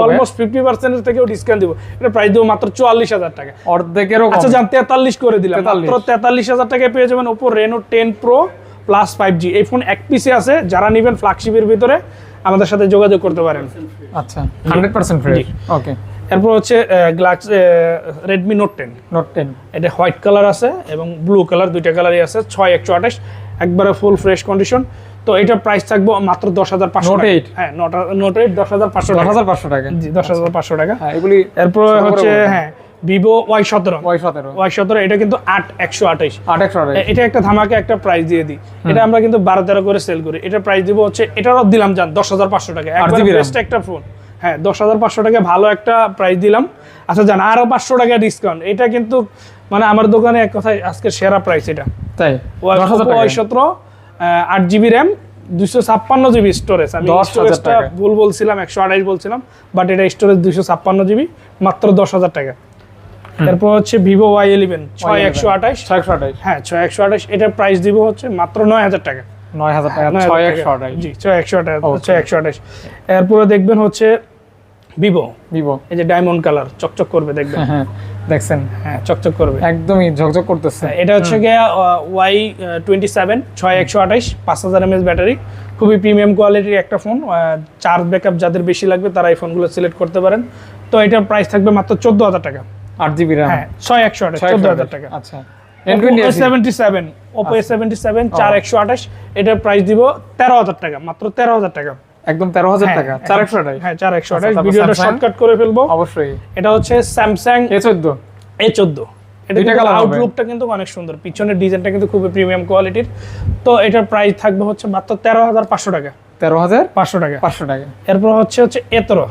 অলমোস্ট ফিফটি পার্সেন্টের থেকেও ডিসকাউন্ট দিব। এটা প্রাইস দেবো মাত্র চুয়াল্লিশ হাজার টাকা। অর্ধেকেরও আচ্ছা যান তেতাল্লিশ করে দিলাম। মাত্র তেতাল্লিশ। হাজার টাকায় পেয়ে যাবেন Oppo Reno ten pro plus five এই ফোন এক পিসে আছে যারা নেবেন ফ্ল্যাগশিপের ভিতরে আমাদের সাথে যোগাযোগ করতে পারেন। আচ্ছা ওকে এরপর হচ্ছে Redmi Note ten note ten এটা হোয়াইট কালার আছে এবং ব্লু কালার দুইটা কালারই আছে ছয় একশো আঠাশ। একবারে ফুল ফ্রেশ কন্ডিশন তো এটার প্রাইস থাকব মাত্র দশ হাজার পাঁচশো হ্যাঁ নোট এইট দশ হাজার পাঁচশো দশ টাকা হাজার পাঁচশো টাকা। জি দশ হাজার পাঁচশো টাকা। হ্যাঁ এগুলি এরপর হচ্ছে হ্যাঁ ভিভো ওয়াই সতেরো। ওয়াই সতেরো। ওয়াই সতেরো এটা কিন্তু আট একশো আঠাইশ। আট একশো এটা একটা ধামাকে একটা প্রাইস দিয়ে দিই। এটা আমরা কিন্তু বারো তেরো করে সেল করি। এটা প্রাইস দিব হচ্ছে এটারও দিলাম জান দশ হাজার পাঁচশো টাকা। বেস্ট একটা ফোন হ্যাঁ দশ হাজার পাঁচশো টাকা ভালো একটা প্রাইস দিলাম। আচ্ছা জান আরও পাঁচশো টাকা ডিসকাউন্ট এটা কিন্তু মানে আমার দোকানে এক কথায় আজকে সেরা প্রাইস এটা। তাই? ওয়াই সতেরো আট জিবি র্যাম দুশো ছাপ্পান্ন জিবি স্টোরেজ আমি স্টোরেজটা ভুল বলছিলাম একশো আঠাইশ বলছিলাম বাট এটা স্টোরেজ দুশো ছাপ্পান্ন জিবি মাত্র দশ হাজার টাকা। তারপর হচ্ছে ভিভো ওয়াই ইলেভেন ছয় একশো আঠাইশ ছয় একশো আঠাশ। হ্যাঁ ছয় একশো আঠাশ এটার প্রাইস দিব হচ্ছে মাত্র নয় হাজার টাকা। নয় হাজার টাকা ছয় একশো আঠাশ। জি ছয় একশো আঠাশ ছয় একশো আঠাশ। এরপরে দেখবেন হচ্ছে ভিভো ভিভো এই যে ডায়মন্ড কালার চকচক করবে দেখবেন। হ্যাঁ। দেখছেন? হ্যাঁ চকচক করবে। একদমই ঝকঝক করতেছে। এটা হচ্ছে গিয়ে ওয়াই টোয়েন্টি সেভেন ছয় একশো আঠাইশ পাঁচ হাজার এমএস ব্যাটারি। খুবই প্রিমিয়াম কোয়ালিটির একটা ফোন চার্জ ব্যাকআপ যাদের বেশি লাগবে তারা এই ফোনগুলো সিলেক্ট করতে পারেন। তো এটার প্রাইস থাকবে মাত্র চোদ্দ হাজার টাকা। আট জিবি র্যাম হ্যাঁ ছয় একশো আঠাশ চোদ্দ হাজার টাকা। আচ্ছা। Seventy seven Oppo A seventy seven চার একশো আঠাশ এটার প্রাইস দিব তেরো হাজার টাকা মাত্র তেরো হাজার টাকা। একদম তেরো হাজার হ্যাঁ, টাকা চার একশো আঠাশ। হ্যাঁ চার একশো আচ্ছা, আঠাশ তারপর ভিডিওটা শর্টকাট করে ফেলব। অবশ্যই। এটা হচ্ছে স্যামসাং এ চোদ্দ। এ চোদ্দ। এটা। আউটলুকটা কিন্তু অনেক সুন্দর। পিছনের ডিজাইনটা কিন্তু খুবই প্রিমিয়াম কোয়ালিটির তো এটার প্রাইস থাকবে হচ্ছে মাত্র তেরো হাজার পাঁচশো টাকা। তেরো হাজার পাঁচশো টাকা। পাঁচশো টাকা। এরপর হচ্ছে হচ্ছে এতেরো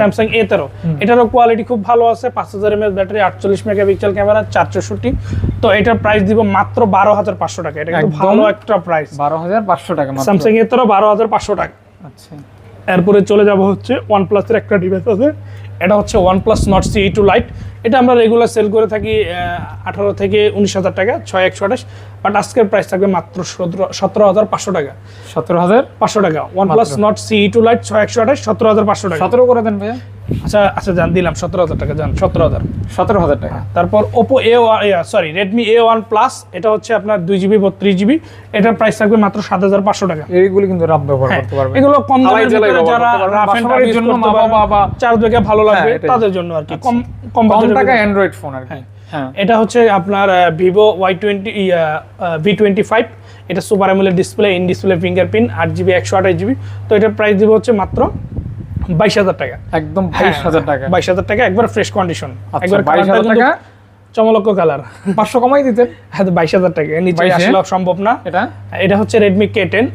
স্যামসাং এ তেরো। এটারও কোয়ালিটি খুব ভালো আছে। পাঁচ হাজার এমএস ব্যাটারি আটচল্লিশ মেগাপিক্সেল ক্যামেরা চার চৌষট্টি তো এটার প্রাইস দিব মাত্র বারো হাজার পাঁচশো টাকা। এটা কিন্তু ভালো একটা প্রাইস বারো হাজার পাঁচশো টাকা স্যামসাং এ বারো হাজার পাঁচশো টাকা। আচ্ছা। এরপরে চলে যাব হচ্ছে ওয়ান প্লাসের একটা ডিভাইস আছে এটা হচ্ছে OnePlus Nord C two lite এটা আমরা রেগুলার সেল করে থাকি আঠারো থেকে উনিশ হাজার টাকা ছয় একশো আঠাশ। বাট আজকের প্রাইস থাকবে মাত্র সতেরো সতেরো হাজার পাঁচশো টাকা। সতেরো হাজার? পাঁচশো টাকা। OnePlus Nord C two lite ছয় একশো আঠাশ সতেরো হাজার পাঁচশো টাকা। সতেরো করে দেন ভাইয়া। আচ্ছা আচ্ছা জান দিলাম সতেরো হাজার টাকা জান সতেরো হাজার। সতেরো হাজার টাকা। তারপর Oppo A sorry Redmi A one plus এটা হচ্ছে আপনার দুই জিবি বত্রিশ জিবি এটার প্রাইস থাকবে মাত্র সাত হাজার পাঁচশো টাকা। এইগুলি কিন্তু রাব ব্যবহার হ্যাঁ, করতে পারবেন। এগুলো কম দামের যারা রাফ জন্য মা বাবা বা চার্জ ভালো লাগবে হ্যাঁ, তাদের জন্য আর কি। কম কম টাকা অ্যান্ড্রয়েড ফোন আর হ্যাঁ। এটা হচ্ছে আপনার Vivo Y twenty V twenty five এটা super AMOLED display in display fingerprint আট জিবি একশো আঠাশ জিবি তো এটার প্রাইস দিব হচ্ছে মাত্র বাইশ হাজার টাকা। একদম বাইশ হাজার টাকা। বাইশ হাজার টাকা একবার ফ্রেশ কন্ডিশন আচ্ছা একবার বাইশ হাজার টাকা চমলক্ষ কালার। পাঁচশো কমাই দিতেন হ্যাঁ বাইশ হাজার টাকা। নিচে আসলে সম্ভব না। এটা? এটা হচ্ছে Redmi K ten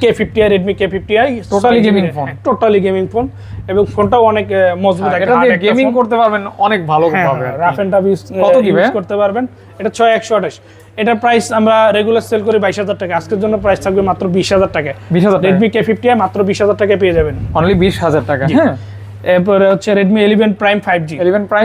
K fifty i Redmi K fifty i. Totally gaming phone. Totally gaming phone এবং ফোনটাও অনেক মজবুত। হ্যাঁ, এটা দিয়ে গেমিং করতে পারবেন অনেক ভালো হবে রাফ এন্ড টাফ কত ইউজ করতে পারবেন। এটা ছয় একশো আঠাশ। এটার প্রাইস আমরা রেগুলার সেল করি বাইশ হাজার টাকা। আজকের জন্য প্রাইস থাকবে মাত্র বিশ হাজার টাকা। বিশ হাজার রেডমি কে ফিফটি মাত্র বিশ হাজার টাকায় পেয়ে যাবেন। অনলি বিশ হাজার টাকা। হ্যাঁ। এরপরে হচ্ছে ইলেভেন প্রাইম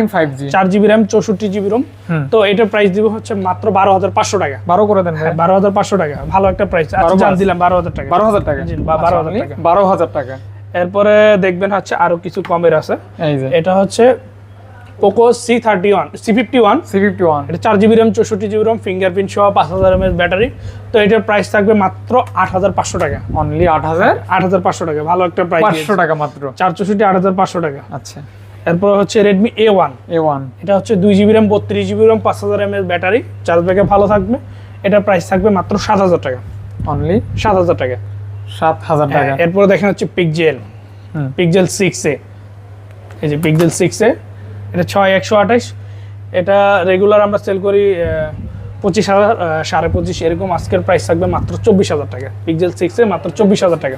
ফাইভ জি চার জিবি র্যাম চৌষট্টি জিবি রোম হুম। তো এটার প্রাইস দিব হচ্ছে মাত্র বারো হাজার পাঁচশো টাকা। বারো করে দেন ভাই। বারো হাজার পাঁচশো টাকা। ভালো একটা প্রাইস আচ্ছা জান দিলাম বারো হাজার টাকা। বারো হাজার টাকা। জি, বা- বারো হাজার আচ্ছা, টাকা। বারো হাজার টাকা। এরপরে দেখবেন হচ্ছে আরও কিছু কমের আছে। এই যে। এটা হচ্ছে Poco C thirty one C fifty one C fifty one এটা চার জিবি র্যাম চৌষট্টি জিবি র্যাম ফিঙ্গারপ্রিন্ট সহ পাঁচ হাজার এমএস ব্যাটারি তো এটার প্রাইস থাকবে মাত্র আট হাজার পাঁচশো টাকা। অনলি আট হাজার? আট হাজার পাঁচশো টাকা ভালো একটা প্রাইস পাঁচশো টাকা মাত্র। চার চৌষট্টি আট হাজার পাঁচশো টাকা। আচ্ছা। এরপর হচ্ছে Redmi A one A one এটা হচ্ছে দুই জিবি র্যাম বত্রিশ জিবি র্যাম পাঁচ হাজার M MS battery. Charge backup ভালো থাকবে। এটার প্রাইস থাকবে মাত্র সাত হাজার টাকা। অনলি সাত হাজার টাকা। সাত হাজার টাকা। হ্যাঁ, এরপর দেখেন হচ্ছে পিকজেল হুম। পিকজেল সিক্স এ এই যে পিকজেল সিক্স এ এটা ছয় একশো আঠাশ। এটা রেগুলার আমরা সেল করি পঁচিশ হাজার সাড়ে পঁচিশ এরকম আজকের প্রাইস থাকবে মাত্র চব্বিশ হাজার টাকা। পিকজেল সিক্স মাত্র চব্বিশ হাজার টাকা।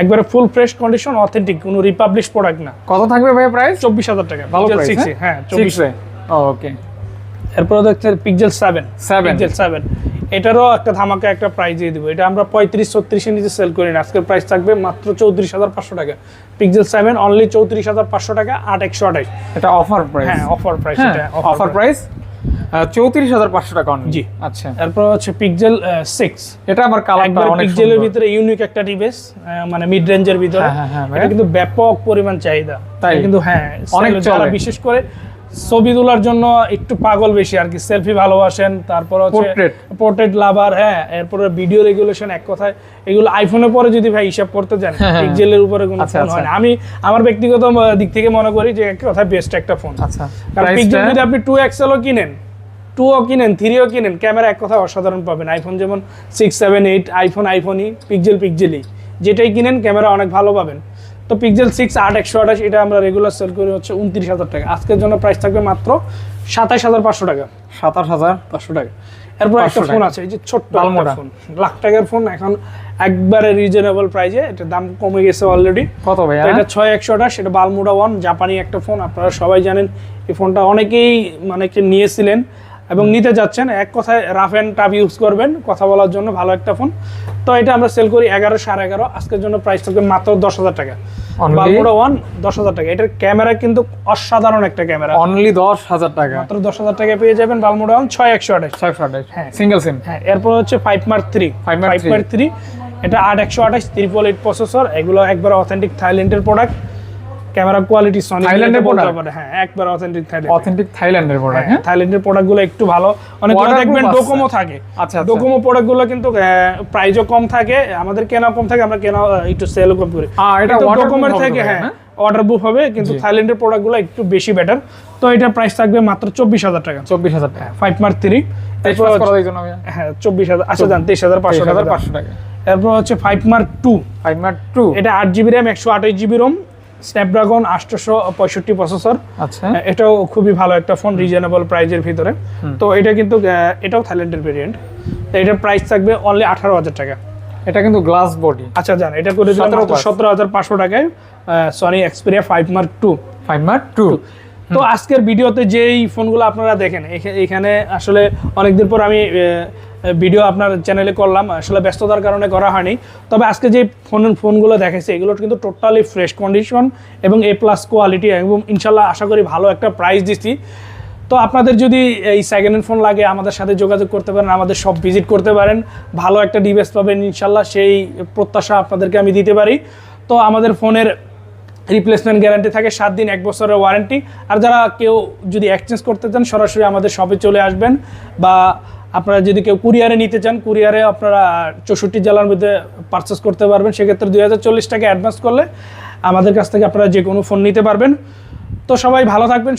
একবারে ফুল ফ্রেশ কন্ডিশন অথেন্টিক কোনো রিপাবলিশ প্রোডাক্ট না। কত থাকবে ভাই প্রাইস চব্বিশ হাজার টাকা। ভালো সিক্স এ হ্যাঁ? চব্বিশ। ওকে এরপর দেখছে Pixel seven Seven। Pixel seven এটারও একটা ধামাকা একটা প্রাইস দিয়ে দিব। এটা আমরা পঁয়ত্রিশ ছত্রিশের নিচে সেল করি না। আজকের প্রাইস থাকবে মাত্র চৌত্রিশ হাজার পাঁচশো টাকা। পিকজেল সেভেন অনলি চৌত্রিশ হাজার পাঁচশো টাকা আট একশো আঠাশ। এটা অফার প্রাইস হ্যাঁ অফার প্রাইস হ্যাঁ অফার প্রাইস চৌত্রিশ হাজার পাঁচশো টাকা জি। আচ্ছা। এরপর হচ্ছে পিকজেল সিক্স এটা আমার কালারটা একবার অনেক পিকজেলের ভিতরে ইউনিক একটা ডিভাইস মানে মিড রেঞ্জের ভিতরে। হ্যাঁ, হ্যাঁ, হ্যাঁ, এটা কিন্তু ব্যাপক পরিমাণ চাহিদা। তাই? কিন্তু হ্যাঁ অনেক চলে। বিশেষ করে ছবি তোলার জন্য একটু পাগল বেশি আর কি সেলফি ভালোবাসেন তারপর হচ্ছে পোর্ট্রেট লাভার হ্যাঁ এরপরে ভিডিও রেগুলেশন এক কথায় এগুলো আইফোনের পরে যদি ভাই হিসাব করতে যান হ্যাঁ, হ্যাঁ। পিক্সেলের উপরে কোনো আচ্ছা, ফোন আচ্ছা। হয় না। আমি আমার ব্যক্তিগত দিক থেকে মনে করি যে এক কথায় বেস্ট একটা ফোন আচ্ছা। কারণ পিক্সেল যদি আপনি টু এক্সেলও কিনেন টুও কিনেন থ্রিও কিনেন ক্যামেরা এক কথা অসাধারণ পাবেন। আইফোন যেমন সিক্স সেভেন এইট আইফোন আইফোনই পিক্সেল পিক্সেলই যেটাই কিনেন ক্যামেরা অনেক ভালো পাবেন। তো পিক্সেল সিক্স আট একশো আঠাশ এটা আমরা রেগুলার সেল করি হচ্ছে উনত্রিশ হাজার টাকা। আজকের জন্য প্রাইস থাকবে মাত্র সাতাশ হাজার পাঁচশো টাকা। সাতাশ হাজার পাঁচশো টাকা। এরপর একটা ফোন আছে এই যে ছোট্ট ফোন লাখ টাকার ফোন এখন একবারে রিজনেবল প্রাইসে এটা দাম কমে গেছে অলরেডি কত ভাইয়া? তো এটা ছয় একশো আঠাশ এটা বালমুডা ওয়ান জাপানি একটা ফোন আপনারা সবাই জানেন। এই ফোনটা অনেকেই মানে নিয়েছিলেন। এবং নিতে যাচ্ছেন। এক কথায় রাফ অ্যান্ড টাফ ইউজ করবেন কথা বলার জন্য ভালো একটা ফোন তো এটা আমরা সেল করি এগারো সাড়ে এগারো। আজকের জন্য প্রাইস থাকবে মাত্র দশ হাজার টাকা? বালমুডা ওয়ান দশ হাজার টাকা। এটার ক্যামেরা কিন্তু অসাধারণ একটা ক্যামেরা অনলি দশ হাজার টাকা। মাত্র দশ হাজার টাকা পেয়ে যাবেন বালমুডা ওয়ান ছয় একশো আঠাশ। ছয়শো আঠাশ। হ্যাঁ। সিঙ্গেল সিম হ্যাঁ এরপর হচ্ছে five Mark three 5 Mark five. Mark three এটা আট একশো আঠাশ ত্রিপল এইট প্রসেসর এগুলো একবার অথেন্টিক থাইল্যান্ডের প্রোডাক্ট ক্যামেরা কোয়ালিটি সনি থাইল্যান্ডের product? হ্যাঁ একবার অথেন্টিক থাইল্যান্ড অথেন্টিক থাইল্যান্ডের প্রোডাক্ট হ্যাঁ থাইল্যান্ডের প্রোডাক্টগুলো একটু ভালো। অনেক দেখবেন ডোকোমো থাকে। আচ্ছা, আচ্ছা। ডোকোমো প্রোডাক্টগুলো কিন্তু প্রাইসও কম থাকে আমাদের কেনা কম থাকে আমরা কেনা একটু সেলও কম করি। এটা ডোকোমোর থেকে হ্যাঁ হ্যাঁ? অর্ডার বুক হবে কিন্তু থাইল্যান্ডের প্রোডাক্টগুলো একটু বেশি বেটার তো এটার প্রাইস থাকবে মাত্র চব্বিশ হাজার টাকা। চব্বিশ হাজার টাকা। ফাইভ মার্ক থ্রি হ্যাঁ চব্বিশ হাজার আচ্ছা তেইশ হাজার পাঁচশো টাকা। হাজার পাঁচশো টাকা। এরপর হচ্ছে five mark two five mark two এটা আট জিবি র্যাম একশো আঠাশ জিবি রোম স্ন্যাপড্রাগন আটশোশো পঁয়ষট্টি প্রসেসর এটাও খুবই ভালো একটা ফোন রিজনেবল প্রাইজের ভিতরে। তো এটা কিন্তু এটাও থাইল্যান্ডের ভেরিয়েন্ট তো এটার প্রাইস থাকবে অনলি আঠারো হাজার টাকা। এটা কিন্তু গ্লাস বডি আচ্ছা যান এটা করে দিলাম সতেরো হাজার পাঁচশো টাকায় Sony Xperia five mark two five mark two তো আজকের ভিডিওতে যেই ফোনগুলো আপনারা দেখেন এখা- এখানে আসলে অনেকদিন পর আমি ভিডিও আপনার চ্যানেলে করলাম, আসলে ব্যস্ততার কারণে করা হয়নি। তবে আজকে যে ফোন, ফোনগুলো দেখেছে এগুলো কিন্তু টোটালি ফ্রেশ কন্ডিশন এবং এ প্লাস কোয়ালিটি এবং ইনশাল্লাহ আশা করি ভালো একটা প্রাইস দিচ্ছি তো আপনাদের যদি এই সেকেন্ড হ্যান্ড ফোন লাগে, আমাদের সাথে যোগাযোগ করতে পারেন, আমাদের সব ভিজিট করতে পারেন। ভালো একটা ডিভাইস পাবেন, ইনশাল্লাহ সেই প্রত্যাশা আপনাদেরকে আমি দিতে পারি। তো আমাদের ফোনের রিপ্লেসমেন্ট গ্যারান্টি থাকে সাত দিন, এক বছরের ওয়ারেন্টি আর যারা কেউ যদি এক্সচেঞ্জ করতে চান, সরাসরি আমাদের শপে চলে আসবেন বা আপনারা যদি কেউ কুরিয়ারে নিতে চান কুরিয়ারে আপনারা চৌষট্টি জেলার মধ্যে পারচেস করতে পারবেন। সেক্ষেত্রে দুই হাজার চল্লিশ টাকা অ্যাডভান্স করলে আমাদের কাছ থেকে আপনারা যে কোনো ফোন নিতে পারবেন। তো সবাই ভালো থাকবেন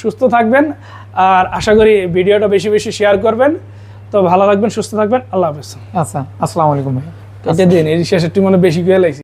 সুস্থ থাকবেন আর আশা করি ভিডিওটা বেশি বেশি শেয়ার করবেন। তো ভালো থাকবেন সুস্থ থাকবেন আল্লাহ হাফেজ। আচ্ছা আসসালামু আলাইকুম ভাই এটা দিন এই শেষেরটি মনে বেশি খেয়ে লাগছে